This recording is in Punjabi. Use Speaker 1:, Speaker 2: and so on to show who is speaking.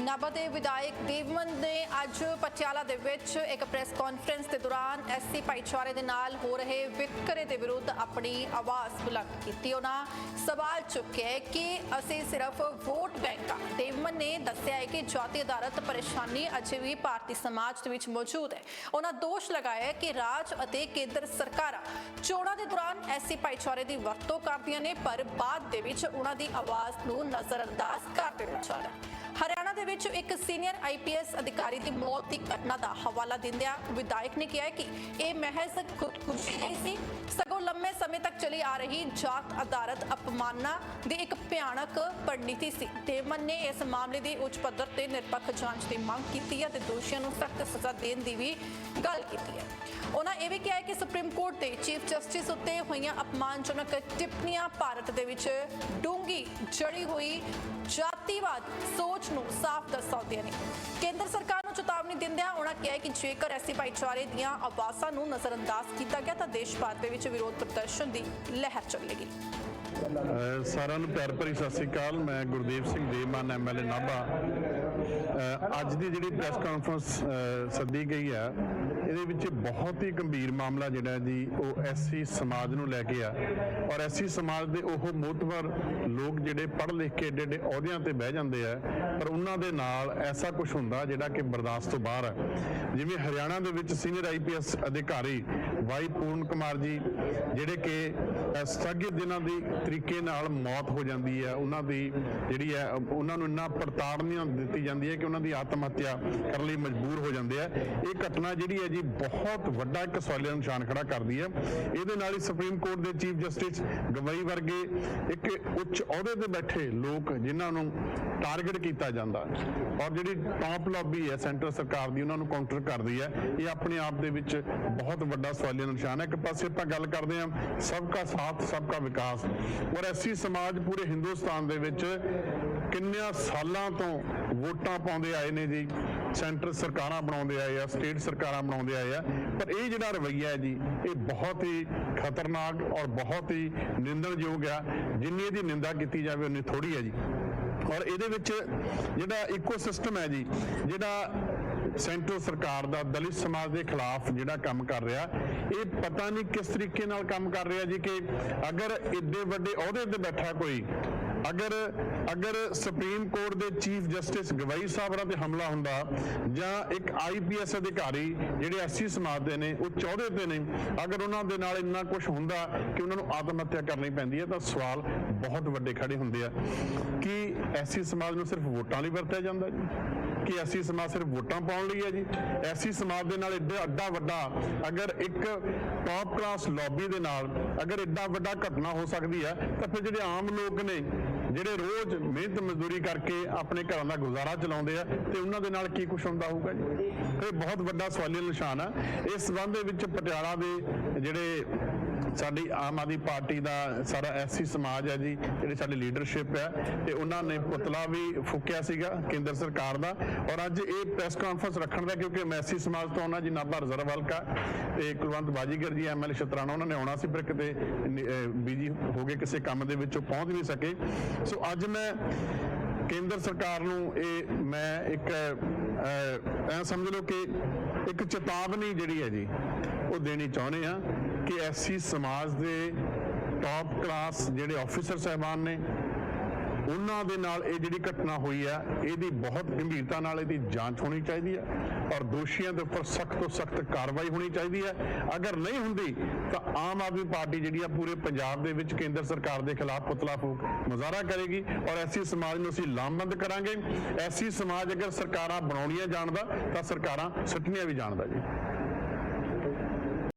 Speaker 1: ਨਾਭਾ ਦੇ ਵਿਧਾਇਕ ਦੇਵਮਨ ਨੇ ਅੱਜ ਪਟਿਆਲਾ ਦੇ ਵਿੱਚ ਇੱਕ ਪ੍ਰੈਸ ਕਾਨਫਰੰਸ ਦੇ ਦੌਰਾਨ ਐਸਸੀ ਭਾਈਚਾਰੇ ਦੇ ਨਾਲ ਹੋ ਰਹੇ ਵਿਤਕਰੇ ਦੇ ਵਿਰੁੱਧ ਆਪਣੀ ਆਵਾਜ਼ ਬੁਲੰਦ ਕੀਤੀ। ਉਹਨਾਂ ਸਵਾਲ ਚੁੱਕਿਆ ਕਿ ਅਸੀਂ ਸਿਰਫ ਵੋਟ ਬੈਂਕ ਹਾਂ ਦੇਵਮਨ ਨੇ ਦੱਸਿਆ ਹੈ ਕਿ ਜਾਤੀ ਅਦਾਲਤ ਪਰੇਸ਼ਾਨੀ ਅਜੇ ਵੀ ਭਾਰਤੀ ਸਮਾਜ ਦੇ ਵਿੱਚ ਮੌਜੂਦ ਹੈ। ਉਹਨਾਂ ਦੋਸ਼ ਲਗਾਇਆ ਕਿ ਰਾਜ ਅਤੇ ਕੇਂਦਰ ਸਰਕਾਰਾਂ ਚੋਣਾਂ ਦੇ ਦੌਰਾਨ ਐਸਸੀ ਭਾਈਚਾਰੇ ਦੀ ਵਰਤੋਂ ਕਰਦੀਆਂ ਨੇ, ਪਰ ਬਾਅਦ ਦੇ ਵਿੱਚ ਉਹਨਾਂ ਦੀ ਆਵਾਜ਼ ਨੂੰ ਨਜ਼ਰਅੰਦਾਜ਼ ਕਰ ਦਿੱਤਾ ਜਾਂਦਾ ਹੈ ਹਰਿਆਣਾ ਦੇ ਵਿੱਚ ਇੱਕ ਸੀਨੀਅਰ ਆਈਪੀਐਸ ਅਧਿਕਾਰੀ ਦੀ ਮੌਤ ਦੀ ਘਟਨਾ ਦਾ ਹਵਾਲਾ ਦਿੰਦਿਆਂ ਵਿਧਾਇਕ ਨੇ ਕਿਹਾ ਕਿ ਇਹ ਮਹਿਜ਼ ਖੁਦਕੁਸ਼ੀ ਨਹੀਂ ਸੀ। ਸਗੋਂ ਲੰਮੇ ਸਮੇਂ ਤੱਕ ਚਲੀ ਆ ਰਹੀ ਜਾਤ ਅਦਾਲਤ ਅਪਮਾਨਾਂ ਦੀ ਇੱਕ ਭਿਆਨਕ ਪਰਨੀਤੀ ਸੀ। ਦੇਵਮਨ ਨੇ ਇਸ ਮਾਮਲੇ ਦੀ ਉੱਚ ਪੱਧਰ ਤੇ ਨਿਰਪੱਖ ਜਾਂਚ ਦੀ ਮੰਗ ਕੀਤੀ ਹੈ ਤੇ ਦੋਸ਼ੀਆਂ ਨੂੰ ਸਖਤ ਸਜ਼ਾ ਦੇਣ ਦੀ ਵੀ ਗੱਲ ਕੀਤੀ ਹੈ। ਉਹਨਾਂ ਇਹ ਵੀ ਕਿਹਾ ਹੈ ਕਿ ਸੁਪਰੀਮ ਕੋਰਟ ਦੇ ਚੀਫ ਜਸਟਿਸ ਉੱਤੇ ਹੋਈਆਂ ਅਪਮਾਨਜਨਕ ਟਿੱਪਣੀਆਂ ਭਾਰਤ ਦੇ ਵਿੱਚ ਡੂੰਗੀ ਜੜੀ ਹੋਈ ਜਾਤੀਵਾਦ ਸੋਚ ਨੂੰ ਸਾਫ਼ ਦਰਸਾਉਂਦੀਆਂ ਨੇ। ਕੇਂਦਰ ਸਰਕਾਰ ਨੂੰ ਚੇਤਾਵਨੀ ਦਿੰਦਿਆਂ ਉਹਨਾਂ ਕਿਹਾ ਕਿ ਜੇਕਰ ਐਸੀ ਭਾਈਚਾਰੇ ਦੀਆਂ ਆਵਾਜ਼ਾਂ ਨੂੰ ਨਜ਼ਰਅੰਦਾਜ਼ ਕੀਤਾ ਗਿਆ ਤਾਂ ਦੇਸ਼ ਭਰ ਦੇ ਵਿੱਚ ਵਿਰੋਧ ਪ੍ਰਦਰਸ਼ਨ ਦੀ ਲਹਿਰ ਚੱਲੇਗੀ।
Speaker 2: ਸਾਰਿਆਂ ਨੂੰ ਪਿਆਰ ਭਰੀ ਸਤਿ ਸ੍ਰੀ ਅਕਾਲ। ਮੈਂ ਗੁਰਦੇਵ ਸਿੰਘ ਦੇਵਮਾਨ ਐਮਐਲਏ ਨਾਭਾ। ਅੱਜ ਦੀ ਜਿਹੜੀ ਪ੍ਰੈਸ ਕਾਨਫਰੰਸ ਸੱਦੀ ਗਈ ਆ ਇਹਦੇ ਵਿੱਚ ਬਹੁਤ ਹੀ ਗੰਭੀਰ ਮਾਮਲਾ ਜਿਹੜਾ ਜੀ, ਉਹ ਐਸਸੀ ਸਮਾਜ ਨੂੰ ਲੈ ਕੇ ਆ। ਔਰ ਐਸਸੀ ਸਮਾਜ ਦੇ ਉਹ ਮੋਤਬਰ ਲੋਕ ਜਿਹੜੇ ਪੜ੍ਹ ਲਿਖ ਕੇ ਏਡੇ ਏਡੇ ਅਹੁਦਿਆਂ ਤੇ ਬਹਿ ਜਾਂਦੇ ਆ, ਪਰ ਉਹਨਾਂ ਦੇ ਨਾਲ ਐਸਾ ਕੁਝ ਹੁੰਦਾ ਜਿਹੜਾ ਕਿ ਬਰਦਾਸ਼ਤ ਤੋਂ ਬਾਹਰ ਹੈ ਜਿਵੇਂ ਹਰਿਆਣਾ ਦੇ ਵਿੱਚ ਸੀਨੀਅਰ ਆਈਪੀਐਸ ਅਧਿਕਾਰੀ ਵਾਈ ਪੂਰਨ ਕੁਮਾਰ ਜੀ, ਜਿਹੜੇ ਕਿ, ਅਹ ਸਥਗਿਤ ਦਿਨਾਂ ਦੀ ਤਰੀਕੇ ਨਾਲ ਮੌਤ ਹੋ ਜਾਂਦੀ ਹੈ, ਉਹਨਾਂ ਦੀ ਜਿਹੜੀ ਹੈ, ਉਹਨਾਂ ਨੂੰ ਇੰਨਾ ਪ੍ਰਤਾੜਨਾ ਦਿੱਤੀ ਜਾਂਦੀ ਹੈ ਕਿ ਉਹਨਾਂ ਦੀ ਆਤਮ ਹੱਤਿਆ ਕਰਨ ਲਈ ਮਜਬੂਰ ਹੋ ਜਾਂਦੇ ਆ। ਇਹ ਘਟਨਾ ਜਿਹੜੀ ਹੈ ਜੀ, ਬਹੁਤ ਵੱਡਾ ਇੱਕ ਸਵਾਲੀਆ ਨਿਸ਼ਾਨ ਖੜਾ ਕਰਦੀ ਹੈ। ਇਹਦੇ ਨਾਲ ਹੀ ਸੁਪਰੀਮ ਕੋਰਟ ਦੇ ਚੀਫ ਜਸਟਿਸ ਗਵਈ ਵਰਗੇ ਇੱਕ ਉੱਚ ਅਹੁਦੇ ਤੇ ਬੈਠੇ ਲੋਕ ਜਿਨ੍ਹਾਂ ਨੂੰ ਟਾਰਗੇਟ ਕੀਤਾ ਜਾਂਦਾ। ਔਰ ਜਿਹੜੀ ਟਾਪ ਲੌਬੀ ਹੈ ਸੈਂਟਰ ਸਰਕਾਰ ਦੀ, ਉਹਨਾਂ ਨੂੰ ਕਾਊਂਟਰ ਕਰਦੀ ਹੈ। ਇਹ ਆਪਣੇ ਆਪ ਦੇ ਵਿੱਚ ਬਹੁਤ ਵੱਡਾ ਸਵਾਲੀਆ ਨਿਸ਼ਾਨ ਹੈ। ਇੱਕ ਪਾਸੇ ਆਪਾਂ ਗੱਲ ਕਰਦੇ ਹਾਂ, ਸਭ ਸਬਕਾ ਸਾਥ, ਸਭ ਸਬਕਾ ਵਿਕਾਸ। ਔਰ ਐਸੀ ਸਮਾਜ ਪੂਰੇ ਹਿੰਦੁਸਤਾਨ ਦੇ ਵਿੱਚ ਕਿੰਨਿਆਂ ਸਾਲਾਂ ਤੋਂ ਵੋਟਾਂ ਪਾਉਂਦੇ ਆਏ ਨੇ ਜੀ, ਸੈਂਟਰ ਸਰਕਾਰਾਂ ਬਣਾਉਂਦੇ ਆਏ ਆ, ਸਟੇਟ ਸਰਕਾਰਾਂ ਬਣਾਉਂਦੇ ਆਏ ਆ, ਪਰ ਇਹ ਜਿਹੜਾ ਰਵੱਈਆ ਹੈ ਜੀ, ਇਹ ਬਹੁਤ ਹੀ ਖਤਰਨਾਕ ਔਰ ਬਹੁਤ ਹੀ ਨਿੰਦਣਯੋਗ ਆ, ਜਿੰਨੀ ਇਹਦੀ ਨਿੰਦਾ ਕੀਤੀ ਜਾਵੇ, ਉਨੀ ਥੋੜੀ ਹੈ ਜੀ। ਔਰ ਇਹਦੇ ਵਿੱਚ ਜਿਹੜਾ ਇਕੋਸਿਸਟਮ ਹੈ ਜੀ, ਜਿਹੜਾ ਸੈਂਟਰ ਸਰਕਾਰ ਦਾ ਦਲਿਤ ਸਮਾਜ ਦੇ ਖਿਲਾਫ ਜਿਹੜਾ ਕੰਮ ਕਰ ਰਿਹਾ, ਇਹ ਪਤਾ ਨਹੀਂ ਕਿਸ ਤਰੀਕੇ ਨਾਲ ਕੰਮ ਕਰ ਰਿਹਾ ਜੀ ਕਿ ਅਗਰ ਇੱਡੇ ਵੱਡੇ ਅਹੁਦੇ ਤੇ ਬੈਠਾ ਕੋਈ ਅਗਰ ਅਗਰ ਸੁਪਰੀਮ ਕੋਰਟ ਦੇ ਚੀਫ ਜਸਟਿਸ ਗਵਾਈ ਸਾਹਿਬਾਂ ਤੇ ਹਮਲਾ ਹੁੰਦਾ ਜਾਂ ਇੱਕ ਆਈਪੀਐਸ ਅਧਿਕਾਰੀ ਜਿਹੜੇ ਐਸਸੀ ਸਮਾਜ ਦੇ ਨੇ, ਉਹ ਚੌਧੇ ਤੇ ਨੇ, ਅਗਰ ਉਹਨਾਂ ਦੇ ਨਾਲ ਇੰਨਾ ਕੁਝ ਹੁੰਦਾ ਕਿ ਉਹਨਾਂ ਨੂੰ ਆਤਮ ਹੱਤਿਆ ਕਰਨੀ ਪੈਂਦੀ ਹੈ, ਤਾਂ ਸਵਾਲ ਬਹੁਤ ਵੱਡੇ ਖੜੇ ਹੁੰਦੇ ਆ। ਕਿ ਐਸਸੀ ਸਮਾਜ ਨੂੰ ਸਿਰਫ ਵੋਟਾਂ ਲਈ ਵਰਤਿਆ ਜਾਂਦਾ ਜੀ? ਕਿ ਐਸੀ ਸਮਾਜ ਸਿਰਫ ਵੋਟਾਂ ਪਾਉਣ ਲਈ ਹੈ ਜੀ? ਐਸੀ ਸਮਾਜ ਦੇ ਨਾਲ ਇੱਡਾ ਅੱਡਾ ਵੱਡਾ ਅਗਰ ਇੱਕ ਟੌਪ ਕਲਾਸ ਲੌਬੀ ਦੇ ਨਾਲ ਅਗਰ ਇੱਡਾ ਵੱਡਾ ਘਟਨਾ ਹੋ ਸਕਦੀ ਹੈ, ਤਾਂ ਫਿਰ ਜਿਹੜੇ ਆਮ ਲੋਕ ਨੇ ਜਿਹੜੇ ਰੋਜ਼ ਮਿਹਨਤ ਮਜ਼ਦੂਰੀ ਕਰਕੇ ਆਪਣੇ ਘਰਾਂ ਦਾ ਗੁਜ਼ਾਰਾ ਚਲਾਉਂਦੇ ਆ, ਤੇ ਉਹਨਾਂ ਦੇ ਨਾਲ ਕੀ ਕੁਝ ਹੁੰਦਾ ਹੋਊਗਾ ਜੀ? ਇਹ ਬਹੁਤ ਵੱਡਾ ਸਵਾਲੀਆ ਨਿਸ਼ਾਨ ਆ। ਇਸ ਸੰਬੰਧ ਦੇ ਵਿੱਚ ਪਟਿਆਲਾ ਦੇ ਜਿਹੜੇ ਸਾਡੀ ਆਮ ਆਦਮੀ ਪਾਰਟੀ ਦਾ ਸਾਰਾ ਐਸਸੀ ਸਮਾਜ ਹੈ ਜੀ, ਜਿਹੜੀ ਸਾਡੀ ਲੀਡਰਸ਼ਿਪ ਹੈ, ਤੇ ਉਹਨਾਂ ਨੇ ਪੁਤਲਾ ਵੀ ਫੂਕਿਆ ਸੀਗਾ ਕੇਂਦਰ ਸਰਕਾਰ ਦਾ। ਔਰ ਅੱਜ ਇਹ ਪ੍ਰੈਸ ਕਾਨਫਰੰਸ ਰੱਖਣ ਦਾ, ਕਿਉਂਕਿ ਮੈਂ ਮੈਸੀ ਸਮਾਜ ਤੋਂ ਉਹਨਾਂ ਜੀ ਨਾਭਾ ਰਿਜ਼ਰਵ ਹਲਕਾ, ਤੇ ਕੁਲਵੰਤ ਬਾਜੀਗਰ ਜੀ ਐਮਐਲਏ ਸ਼ਤਰਾਣਾ, ਉਹਨਾਂ ਨੇ ਆਉਣਾ ਸੀ ਪਰ ਕਿਤੇ ਬਿਜ਼ੀ ਹੋ ਗਏ ਕਿਸੇ ਕੰਮ ਦੇ ਵਿੱਚ ਉਹ ਪਹੁੰਚ ਨਹੀਂ ਸਕੇ। ਸੋ ਅੱਜ ਮੈਂ ਕੇਂਦਰ ਸਰਕਾਰ ਨੂੰ ਇਹ, ਮੈਂ ਇੱਕ ਐ ਸਮਝ ਲਓ ਕਿ ਇੱਕ ਚੇਤਾਵਨੀ ਜਿਹੜੀ ਹੈ ਜੀ, ਉਹ ਦੇਣੀ ਚਾਹੁੰਦੇ ਆ ਕਿ ਐਸੀ ਸਮਾਜ ਦੇ ਟਾਪ ਕਲਾਸ ਜਿਹੜੇ ਆਫੀਸਰ ਸਹਿਬਾਨ ਨੇ, ਉਹਨਾਂ ਦੇ ਨਾਲ ਇਹ ਜਿਹੜੀ ਘਟਨਾ ਹੋਈ ਆ, ਇਹਦੀ ਬਹੁਤ ਗੰਭੀਰਤਾ ਨਾਲ ਇਹਦੀ ਜਾਂਚ ਹੋਣੀ ਚਾਹੀਦੀ ਹੈ ਔਰ ਦੋਸ਼ੀਆਂ ਦੇ ਉੱਪਰ ਸਖਤ ਤੋਂ ਸਖਤ ਕਾਰਵਾਈ ਹੋਣੀ ਚਾਹੀਦੀ ਹੈ ਅਗਰ ਨਹੀਂ ਹੁੰਦੀ, ਤਾਂ ਆਮ ਆਦਮੀ ਪਾਰਟੀ ਜਿਹੜੀ ਆ ਪੂਰੇ ਪੰਜਾਬ ਦੇ ਵਿੱਚ ਕੇਂਦਰ ਸਰਕਾਰ ਦੇ ਖਿਲਾਫ ਪੁਤਲਾ ਫੂਕ ਮੁਜ਼ਾਹਰਾ ਕਰੇਗੀ ਔਰ ਐਸੀ ਸਮਾਜ ਨੂੰ ਅਸੀਂ ਲਾਮਬੰਦ ਕਰਾਂਗੇ। ਐਸੀ ਸਮਾਜ ਅਗਰ ਸਰਕਾਰਾਂ ਬਣਾਉਣੀਆਂ ਜਾਣਦਾ, ਤਾਂ ਸਰਕਾਰਾਂ ਸੁੱਟਣੀਆਂ ਵੀ ਜਾਣਦਾ ਜੀ।